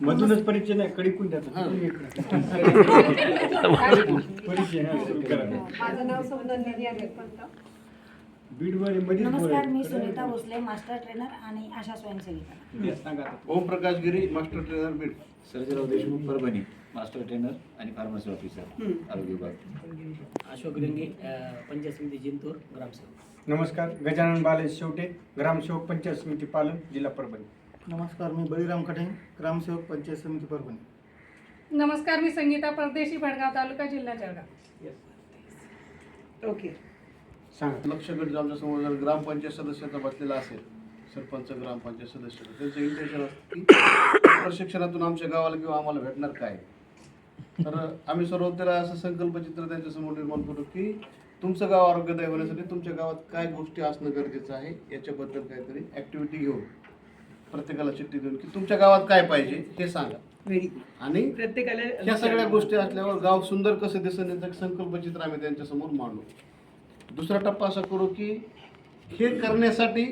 मधूनच परिचय नाही कडे कोण द्यायचं हा. तुम्ही इकडं. परिचय हा, सुरू करा. माझं नाव सौंदर्य रेखपंत बीडमध्ये मध्येच नमस्कार मी बोलायचं. सुनीता भोसले मास्टर ट्रेनर आणि आशा स्वयंसेविका सांगा आता. Prakash Giri master trainer Beed Sarjerao Deshmukh Parbhani master trainer आणि फार्मसी ऑफिसर आरोग्य विभाग अशोक रिंगे पंचायत समिती जिंतूर ग्रामसेवक नमस्कार गजानन बाले शेवटे ग्रामसेवक पंचायत समिती पालन जिल्हा परभणी नमस्कार मी बळीराम कठे ग्रामसेवक पंचायत समिती परभणी. नमस्कार मी संगीता परदेशी भडगाव तालुका जिल्हा जळगाव. ओके सांगा लक्ष गट आमच्यासमोर जर ग्रामपंचायत सदस्याचा बसलेला असेल सरपंच ग्रामपंचायत सदस्य त्यांचं इंटेन्शन असतं की प्रशिक्षणातून आमच्या गावाला किंवा आम्हाला भेटणार काय? तर आम्ही सर्व त्याला असं संकल्पचित्र त्यांच्यासमोर निर्माण करू की तुमचं गाव आरोग्यदायी होण्यासाठी तुमच्या गावात काय गोष्टी असणं गरजेचं आहे याच्याबद्दल काहीतरी ॲक्टिव्हिटी घेऊन. प्रत्येकाला चिठ्ठी देऊन की तुमच्या गावात काय पाहिजे हे सांगा. व्हेरी आणि प्रत्येकाला ह्या सगळ्या गोष्टी असल्यावर गाव सुंदर कसं दिसेल याचं एक संकल्पचित्र आम्ही त्यांच्यासमोर मांडू. दुसरा टप्पा असा करू की हे करण्यासाठी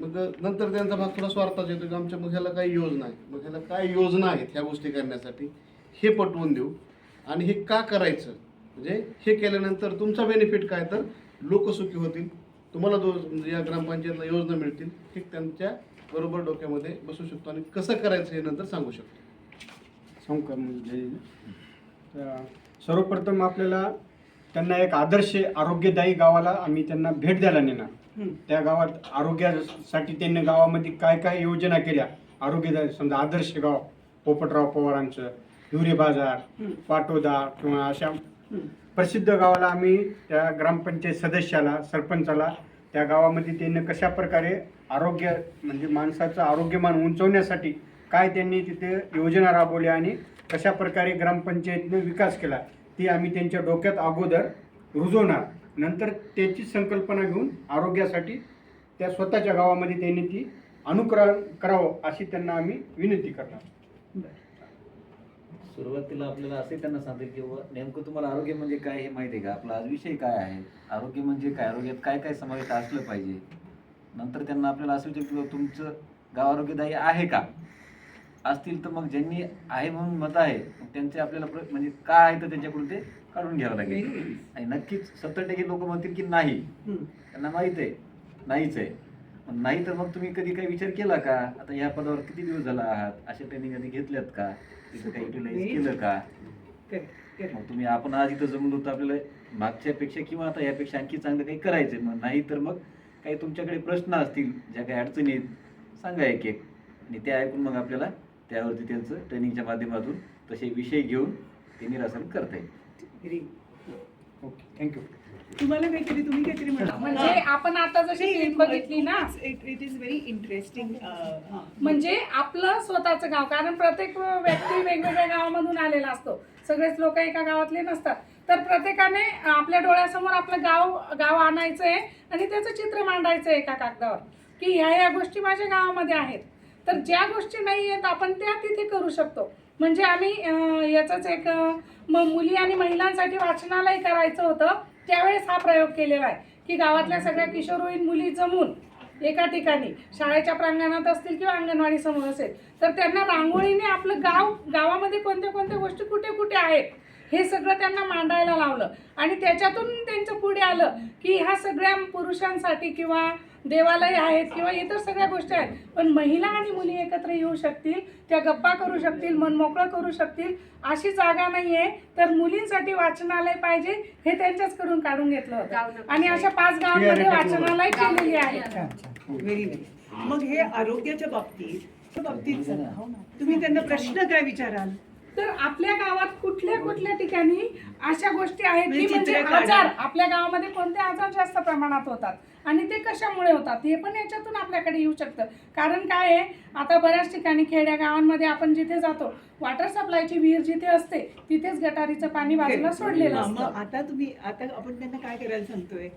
मग नंतर त्यांचा भाग थोडा स्वार्थाचा येतो की आमच्या मग ह्याला काही योजना आहे मग ह्याला काय योजना आहेत ह्या गोष्टी करण्यासाठी हे पटवून देऊ. आणि हे का करायचं? म्हणजे हे केल्यानंतर तुमचा बेनिफिट काय? तर लोक सुखी होतील. तुम्हाला दो म्हणजे या ग्रामपंचायतला योजना मिळतील हे त्यांच्या बरोबर डोक्यामध्ये बसू शकतो आणि कसं करायचं हे नंतर सांगू शकतो सांगू का म्हणजे सर्वप्रथम आपल्याला त्यांना एक आदर्श आरोग्यदायी गावाला आम्ही त्यांना भेट द्यायला नेणार. त्या गावात आरोग्यासाठी त्यांनी गावामध्ये काय काय योजना केल्या आरोग्यदायी समजा आदर्श गाव पोपटराव पवारांचं हिवरे बाजार. पाटोदा किंवा अशा प्रसिद्ध गावाला आम्ही त्या ग्रामपंचायत सदस्याला सरपंचाला त्या गावामध्ये त्यांनी कशा प्रकारे आरोग्य म्हणजे माणसाचं आरोग्यमान उंचवण्यासाठी काय त्यांनी तिथे योजना राबवल्या आणि कशा प्रकारे ग्रामपंचायतीने विकास केला ती आम्ही त्यांच्या डोक्यात अगोदर रुजवणार. नंतर त्याची संकल्पना घेऊन आरोग्यासाठी त्या स्वतःच्या गावामध्ये त्यांनी ती अनुकरण करावं अशी त्यांना आम्ही विनंती करणार. सुरुवातीला आपल्याला असे त्यांना सांगेल की नेमकं तुम्हाला आरोग्य म्हणजे काय हे माहिती आहे का? आपला आज विषय काय आहे? आरोग्य म्हणजे काय? आरोग्यात काय काय समाविष्ट असलं पाहिजे? नंतर त्यांना आपल्याला असं विचार की तुमचं गाव आरोग्यदायी आहे का? असतील तर मग ज्यांनी आहे म्हणून मत आहे त्यांचे आपल्याला म्हणजे काय आहे तर त्यांच्याकडून ते काढून घ्यावं लागेल. आणि नक्कीच सत्तर टक्के लोक म्हणतील की नाही. त्यांना माहीत आहे. नाहीच आहे. नाही तर मग तुम्ही कधी काही विचार केला का? आता ह्या पदावर किती दिवस झाला आहात? अशा ट्रेनिंग कधी घेतल्यात का? तिथं काही केलं का मग तुम्ही आपण आज इथं जमलो तर आपल्याला मागच्यापेक्षा किंवा आता यापेक्षा आणखी चांगलं काही करायचं मग नाही तर मग काही तुमच्याकडे प्रश्न असतील ज्या काही अडचणी आहेत सांगा एक एक. आणि ते ऐकून मग आपल्याला त्यावरती त्यांचं ट्रेनिंगच्या माध्यमातून तसे विषय घेऊन ते निरासन करता येईल. ओके थँक्यू तुम्हाला काहीतरी तुम्ही काहीतरी म्हणा. म्हणजे आपण आता जशी क्लिप बघितली ना. इट इज व्हेरी इंटरेस्टिंग म्हणजे आपलं स्वतःचं गाव कारण प्रत्येक व्यक्ती वेगवेगळ्या गावामधून आलेला असतो. सगळेच लोक एका गावातले नसतात. तर प्रत्येकाने आपल्या डोळ्यासमोर आपलं गाव गाव आणायचं आहे आणि त्याचं चित्र मांडायचं आहे एका कागदावर. की ह्या ह्या गोष्टी माझ्या गावामध्ये आहेत. तर ज्या गोष्टी नाही आहेत आपण त्या तिथे करू शकतो. म्हणजे आम्ही याचंच एक मुली आणि महिलांसाठी वाचनालय करायचं होतं. त्यावेळेस हा प्रयोग केलेला आहे की गावातल्या सगळ्या किशोरवयीन मुली जमून एका ठिकाणी शाळेच्या प्रांगणात असतील किंवा अंगणवाडी समोर असेल तर त्यांना रांगोळीने आपलं गाव गावामध्ये कोणत्या कोणत्या गोष्टी कुठे कुठे आहेत? हे सगळं त्यांना मांडायला लावलं. आणि त्याच्यातून त्यांचं पुढे आलं की ह्या सगळ्या पुरुषांसाठी किंवा देवालय आहेत किंवा इतर सगळ्या गोष्टी आहेत पण महिला आणि मुली एकत्र येऊ शकतील त्या गप्पा करू शकतील मन मोकळं करू शकतील अशी जागा नाही आहे तर मुलींसाठी वाचनालय पाहिजे हे त्यांच्याचकडून काढून घेतलं होतं. आणि अशा पाच गावांमध्ये वाचनालय केलेली व्हेरी मग हे आरोग्याच्या बाबतीत बाबतीत तुम्ही त्यांना प्रश्न काय विचाराल? तर आपल्या गावात कुठल्या कुठल्या ठिकाणी अशा गोष्टी आहेत की म्हणजे. आजार आपल्या गावामध्ये कोणते आजार जास्त प्रमाणात होतात आणि ते कशामुळे होतात हे पण याच्यातून आपल्याकडे येऊ शकतं कारण काय आहे आता बऱ्याच ठिकाणी खेड्या गावांमध्ये आपण जिथे जातो वॉटर सप्लायची विहीर जिथे असते तिथेच गटारीचं पाणी बाजूला सोडलेलं हा, असतं आता तुम्ही आता आपण त्यांना काय करायला सांगतोय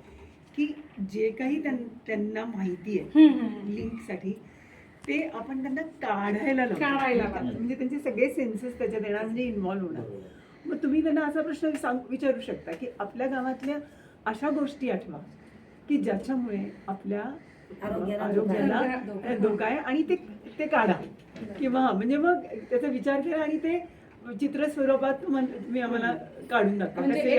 की जे काही त्यां- त्यांना माहिती आहे हम्म. लिंकसाठी ते आपण त्यांना काढायला. काढायला लावतो. म्हणजे त्यांचे सगळे सेन्सेस त्याच्यात येणार म्हणजे इन्व्हॉल्व्ह होणार मग तुम्ही त्यांना असा प्रश्न सांग विचारू शकता की आपल्या गावातल्या अशा गोष्टी आठवा की ज्याच्यामुळे आपल्या आरोग्याला धोका आहे. आणि ते ते काढा किंवा म्हणजे मग त्याचा विचार करा आणि ते चित्र स्वरूपात तुम- तुम्ही आम्हाला काढून दाखवा. म्हणजे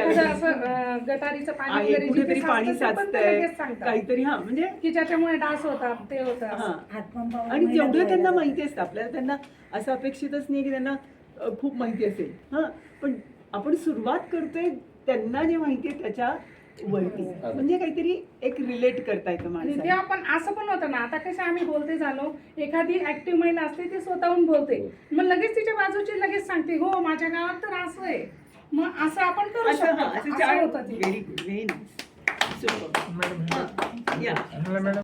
गटारीचं पाणी कुठेतरी साचतंय. काहीतरी हा म्हणजे की ज्याच्यामुळे डास होतात ते होतं. हा. आणि जेवढं त्यांना माहिती असतं आपल्याला त्यांना असं अपेक्षितच नाही की त्यांना खूप माहिती असेल. हां पण आपण सुरुवात करतोय त्यांना जे माहिती आहे त्याच्या वरती. म्हणजे काहीतरी एक रिलेट करता येतं आणि माणसाला तेव्हा पण असं पण होतं ना आता कसं आम्ही बोलते झालो एखादी ऍक्टिव्ह महिला असते ती स्वतःहून बोलते. मग लगेच तिच्या बाजूची लगेच सांगते हो माझ्या गावात तर असं आहे. मग असं आपण करू असं शकतो. हां असं असं चार होतं ते. व्हेरी व्हेरी नाईस सुपर या.